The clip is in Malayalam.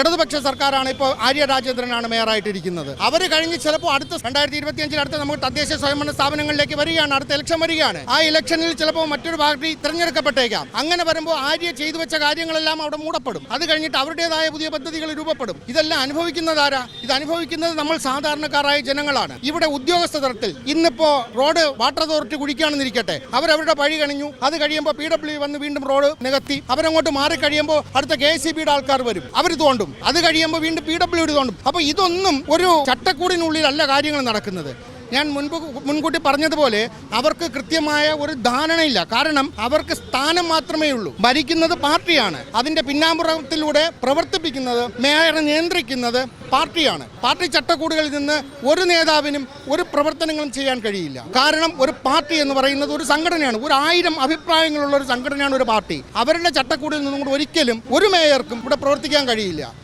ഇടതുപക്ഷ സർക്കാരാണ് ഇപ്പോൾ ആര്യ രാജേന്ദ്രനാണ് മേയറായിട്ടിരിക്കുന്നത്. അവർ കഴിഞ്ഞ് ചിലപ്പോൾ അടുത്ത രണ്ടായിരത്തി ഇരുപത്തിയഞ്ചിൽ അടുത്ത നമുക്ക് തദ്ദേശ സ്വയംഭരണ സ്ഥാപനങ്ങളിലേക്ക് വരികയാണ് അടുത്ത ഇലക്ഷൻ വരികയാണ്. ആ ഇലക്ഷനിൽ ചിലപ്പോൾ മറ്റൊരു പാർട്ടി തിരഞ്ഞെടുക്കപ്പെട്ടേക്കാം. അങ്ങനെ വരുമ്പോൾ ആര്യ ചെയ്തു വെച്ച കാര്യങ്ങളെല്ലാം അവിടെ മൂടപ്പെടും. അത് കഴിഞ്ഞിട്ട് അവരുടേതായ പുതിയ പദ്ധതികൾ രൂപപ്പെടും. ഇതെല്ലാം അനുഭവിക്കുന്നത് ആരാ? ഇത് അനുഭവിക്കുന്നത് നമ്മൾ സാധാരണക്കാരായ ജനങ്ങളാണ്. ഇവിടെ ഉദ്യോഗസ്ഥ തലത്തിൽ ഇന്നിപ്പോ റോഡ് വാട്ടർ അതോറിറ്റി കുടിക്കുകയാണെന്നിരിക്കട്ടെ അവരവരുടെ വഴി കണിഞ്ഞു. അത് കഴിയുമ്പോൾ പി ഡബ്ല്യു വന്ന് വീണ്ടും റോഡ് നികത്തി. അവരങ്ങോട്ട് മാറി കഴിയുമ്പോൾ അടുത്ത കെ സി ബിയുടെ ആൾക്കാർ വരും. അവർ തോണ്ടും അത് കഴിയുമ്പോൾ വീണ്ടും പി ഡബ്ല്യു ഡി തോണ്ടും അപ്പോൾ ഇതൊന്നും ഒരു ചട്ടക്കൂടിനുള്ളിലല്ല കാര്യങ്ങൾ നടക്കുന്നത്. ഞാൻ മുൻപ് മുൻകൂട്ടി പറഞ്ഞതുപോലെ അവർക്ക് കൃത്യമായ ഒരു ധാരണയില്ല. കാരണം അവർക്ക് സ്ഥാനം മാത്രമേ ഉള്ളൂ. ഭരിക്കുന്നത് പാർട്ടിയാണ്. അതിന്റെ പിന്നാമ്പുറത്തിലൂടെ പ്രവർത്തിപ്പിക്കുന്നത് മേയറെ നിയന്ത്രിക്കുന്നത് പാർട്ടിയാണ്. പാർട്ടി ചട്ടക്കൂടുകളിൽ നിന്ന് ഒരു നേതാവിനും ഒരു പ്രവർത്തനങ്ങളും ചെയ്യാൻ കഴിയില്ല. കാരണം ഒരു പാർട്ടി എന്ന് പറയുന്നത് ഒരു സംഘടനയാണ്. ഒരു ആയിരം അഭിപ്രായങ്ങളുള്ള ഒരു സംഘടനയാണ് ഒരു പാർട്ടി. അവരുടെ ചട്ടക്കൂടിൽ നിന്നും കൂടെ ഒരിക്കലും ഒരു മേയർക്കും ഇവിടെ പ്രവർത്തിക്കാൻ കഴിയില്ല.